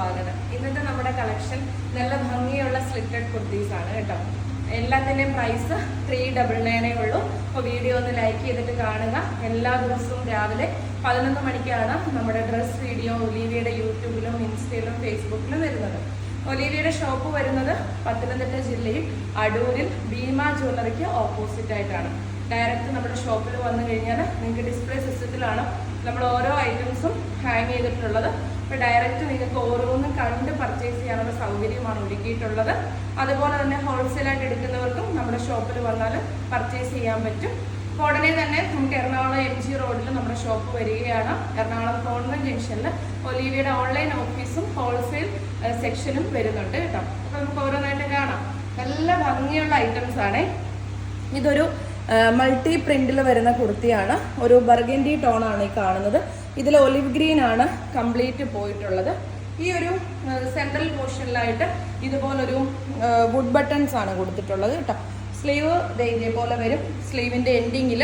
സ്വാഗതം. ഇന്നത്തെ നമ്മുടെ കളക്ഷൻ നല്ല ഭംഗിയുള്ള സ്ലിറ്റഡ് കുർത്തീസ് ആണ് കേട്ടോ. എല്ലാത്തിന്റെയും പ്രൈസ് ത്രീ ഡബിൾ നയനേ ഉള്ളൂ. അപ്പോൾ വീഡിയോ ഒന്ന് ലൈക്ക് ചെയ്തിട്ട് കാണുക. എല്ലാ ദിവസവും രാവിലെ പതിനൊന്ന് മണിക്കാണ് നമ്മുടെ ഡ്രസ്സ് വീഡിയോ ഒലീവിയുടെ യൂട്യൂബിലും ഇൻസ്റ്റയിലും ഫേസ്ബുക്കിലും വരുന്നത്. ഒലീവിയുടെ ഷോപ്പ് വരുന്നത് പത്തനംതിട്ട ജില്ലയിൽ അടൂരിൽ ഭീമ ജ്വല്ലറിക്ക് ഓപ്പോസിറ്റ് ആയിട്ടാണ്. ഡയറക്റ്റ് നമ്മുടെ ഷോപ്പിൽ വന്നു കഴിഞ്ഞാൽ നിങ്ങൾക്ക് ഡിസ്പ്ലേ സിസ്റ്റത്തിലാണ് നമ്മൾ ഓരോ ഐറ്റംസും ഹാങ് ചെയ്തിട്ടുള്ളത്. അപ്പോൾ ഡയറക്റ്റ് നിങ്ങൾക്ക് ഓരോന്നും കണ്ട് പർച്ചേസ് ചെയ്യാനുള്ള സൗകര്യമാണ് ഒരുക്കിയിട്ടുള്ളത്. അതുപോലെ തന്നെ ഹോൾസെയിലായിട്ട് എടുക്കുന്നവർക്കും നമ്മുടെ ഷോപ്പിൽ വന്നാൽ പർച്ചേസ് ചെയ്യാൻ പറ്റും. അപ്പോൾ ഉടനെ തന്നെ നമുക്ക് എറണാകുളം എം ജി റോഡിൽ നമ്മുടെ ഷോപ്പ് വരികയാണ്. എറണാകുളം കോൺവെന്റ് ജംഗ്ഷനിൽ ഒലീവിയുടെ ഓൺലൈൻ ഓഫീസും ഹോൾസെയിൽ സെക്ഷനും വരുന്നുണ്ട് കേട്ടോ. അപ്പോൾ നമുക്ക് ഓരോന്നായിട്ട് കാണാം. നല്ല ഭംഗിയുള്ള ഐറ്റംസ് ആണേ. ഇതൊരു മൾട്ടി പ്രിന്റിൽ വരുന്ന കുർത്തിയാണ്. ഒരു ബർഗൻഡി ടോൺ ആണ് ഈ കാണുന്നത്. ഇതിൽ ഒലിവ് ഗ്രീൻ ആണ് കംപ്ലീറ്റ് പോയിട്ടുള്ളത്. ഈ ഒരു സെൻട്രൽ പോർഷനിലായിട്ട് ഇതുപോലൊരു വുഡ് ബട്ടൺസ് ആണ് കൊടുത്തിട്ടുള്ളത് കേട്ടോ. സ്ലീവ് ഇതേപോലെ വരും. സ്ലീവിന്റെ എൻഡിങ്ങിൽ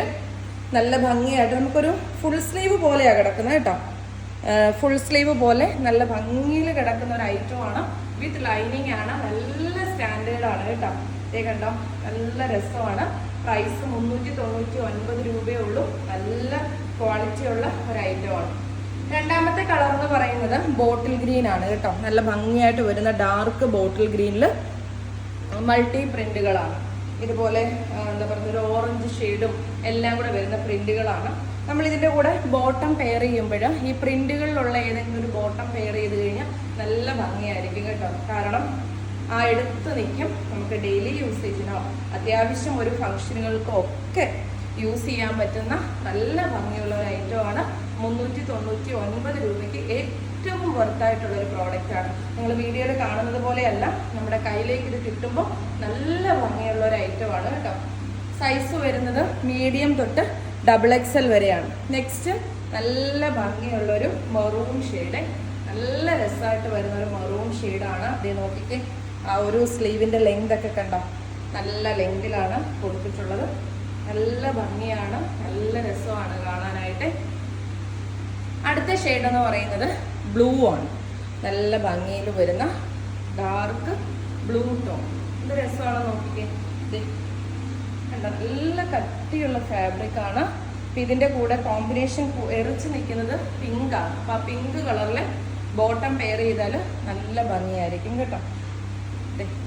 നല്ല ഭംഗിയായിട്ട് നമുക്കൊരു ഫുൾ സ്ലീവ് പോലെയാണ് കിടക്കുന്നത് കേട്ടോ. ഫുൾ സ്ലീവ് പോലെ നല്ല ഭംഗിയിൽ കിടക്കുന്ന ഒരു ഐറ്റം ആണ്. വിത്ത് ലൈനിങ് ആണ്. നല്ല സ്റ്റാൻഡേർഡ് ആണ് കേട്ടോ. കണ്ടോ? നല്ല രസമാണ്. പ്രൈസ് മുന്നൂറ്റി തൊണ്ണൂറ്റി ഒൻപത് രൂപയേ ഉള്ളൂ. നല്ല ക്വാളിറ്റിയുള്ള ഒരു ഐറ്റം ആണ്. രണ്ടാമത്തെ കളർ എന്ന് പറയുന്നത് ബോട്ടിൽ ഗ്രീൻ ആണ് കേട്ടോ. നല്ല ഭംഗിയായിട്ട് വരുന്ന ഡാർക്ക് ബോട്ടിൽ ഗ്രീനിൽ മൾട്ടി പ്രിന്റുകളാണ് ഇതുപോലെ എന്താ പറയുക ഒരു ഓറഞ്ച് ഷെയ്ഡും എല്ലാം കൂടെ വരുന്ന പ്രിന്റുകളാണ് നമ്മൾ ഇതിന്റെ കൂടെ ബോട്ടം പെയർ ചെയ്യുമ്പോൾ ഈ പ്രിന്റുകളിലുള്ള ഏതെങ്കിലും ഒരു ബോട്ടം പെയർ ചെയ്ത് കഴിഞ്ഞാൽ നല്ല ഭംഗിയായിരിക്കും കേട്ടോ. കാരണം എടുത്ത് നിൽക്കും. നമുക്ക് ഡെയിലി യൂസേജിനോ അത്യാവശ്യം ഒരു ഫംഗ്ഷനുകൾക്കോ ഒക്കെ യൂസ് ചെയ്യാൻ പറ്റുന്ന നല്ല ഭംഗിയുള്ള ഒരു ഐറ്റമാണ് മുന്നൂറ്റി തൊണ്ണൂറ്റി ഒൻപത് രൂപയ്ക്ക് ഏറ്റവും വർത്തായിട്ടുള്ള ഒരു പ്രോഡക്റ്റ് ആണ്. നിങ്ങൾ വീഡിയോയിൽ കാണുന്നത് പോലെയല്ല നമ്മുടെ കയ്യിലേക്ക് ഇത് കിട്ടുമ്പോൾ നല്ല ഭംഗിയുള്ള ഒരു ഐറ്റം ആണ് കേട്ടോ. സൈസ് വരുന്നത് മീഡിയം തൊട്ട് ഡബിൾ എക്സ് എൽ വരെയാണ്. നെക്സ്റ്റ് നല്ല ഭംഗിയുള്ളൊരു മെറൂൺ ഷെയ്ഡ് നല്ല രസമായിട്ട് വരുന്ന ഒരു മെറൂൺ ഷെയ്ഡാണ് അതേ നോക്കിക്കേ ആ ഒരു സ്ലീവിന്റെ ലെങ്ത് ഒക്കെ കണ്ടോ? നല്ല ലെങ്തിലാണ് കൊടുത്തിട്ടുള്ളത്. നല്ല ഭംഗിയാണ്. നല്ല രസമാണ് കാണാനായിട്ട്. അടുത്ത ഷെയ്ഡ് എന്ന് പറയുന്നത് ബ്ലൂ ആണ്. നല്ല ഭംഗിയിൽ വരുന്ന ഡാർക്ക് ബ്ലൂ ടോൺ ഇത് രസമാണ് നോക്കിക്കേ. കണ്ടോ? നല്ല കട്ടിയുള്ള ഫാബ്രിക് ആണ്. അപ്പൊ ഇതിന്റെ കൂടെ കോമ്പിനേഷൻ എറിച്ച് നിൽക്കുന്നത് പിങ്ക് ആണ്. അപ്പൊ ആ പിങ്ക് കളറിൽ ബോട്ടം പെയർ ചെയ്താൽ നല്ല ഭംഗിയായിരിക്കും കേട്ടോ.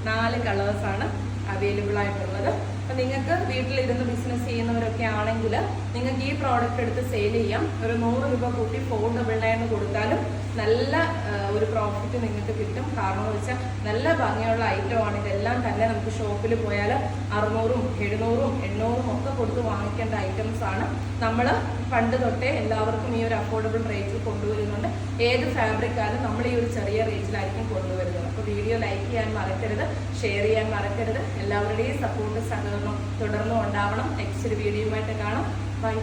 നാല് കളേഴ്സ് ആണ് അവൈലബിൾ ആയിട്ടുള്ളത്. അപ്പം നിങ്ങൾക്ക് വീട്ടിലിരുന്ന് ബിസിനസ് ചെയ്യുന്നവരൊക്കെ ആണെങ്കിൽ നിങ്ങൾക്ക് ഈ പ്രോഡക്റ്റ് എടുത്ത് സെയിൽ ചെയ്യാം. ഒരു നൂറ് രൂപ കൂട്ടി ഫോർ ഡബിൾ നയൻ കൊടുത്താലും നല്ല ഒരു പ്രോഫിറ്റ് നിങ്ങൾക്ക് കിട്ടും. കാരണം വെച്ചാൽ നല്ല ഭംഗിയുള്ള ഐറ്റം ആണ്. ഇതെല്ലാം തന്നെ നമുക്ക് ഷോപ്പിൽ പോയാൽ അറുന്നൂറും എഴുന്നൂറും എണ്ണൂറും ഒക്കെ കൊടുത്ത് വാങ്ങിക്കേണ്ട ഐറ്റംസ് ആണ്. നമ്മൾ പണ്ട് തൊട്ടേ എല്ലാവർക്കും ഈ ഒരു അഫോർഡബിൾ റേറ്റിൽ കൊണ്ടുവരുന്നുണ്ട്. ഏത് ഫാബ്രിക്കാലും നമ്മൾ ഈ ഒരു ചെറിയ റേറ്റിലായിരിക്കും കൊണ്ടുവരുന്നത്. വീഡിയോ ലൈക്ക് ചെയ്യാൻ മറക്കരുത് ഷെയർ ചെയ്യാൻ മറക്കരുത്. എല്ലാവരുടെയും സപ്പോർട്ട് സഹകരണം തുടർന്നും ഉണ്ടാവണം. നെക്സ്റ്റ് ഒരു വീഡിയോയുമായിട്ട് കാണാം. ബൈ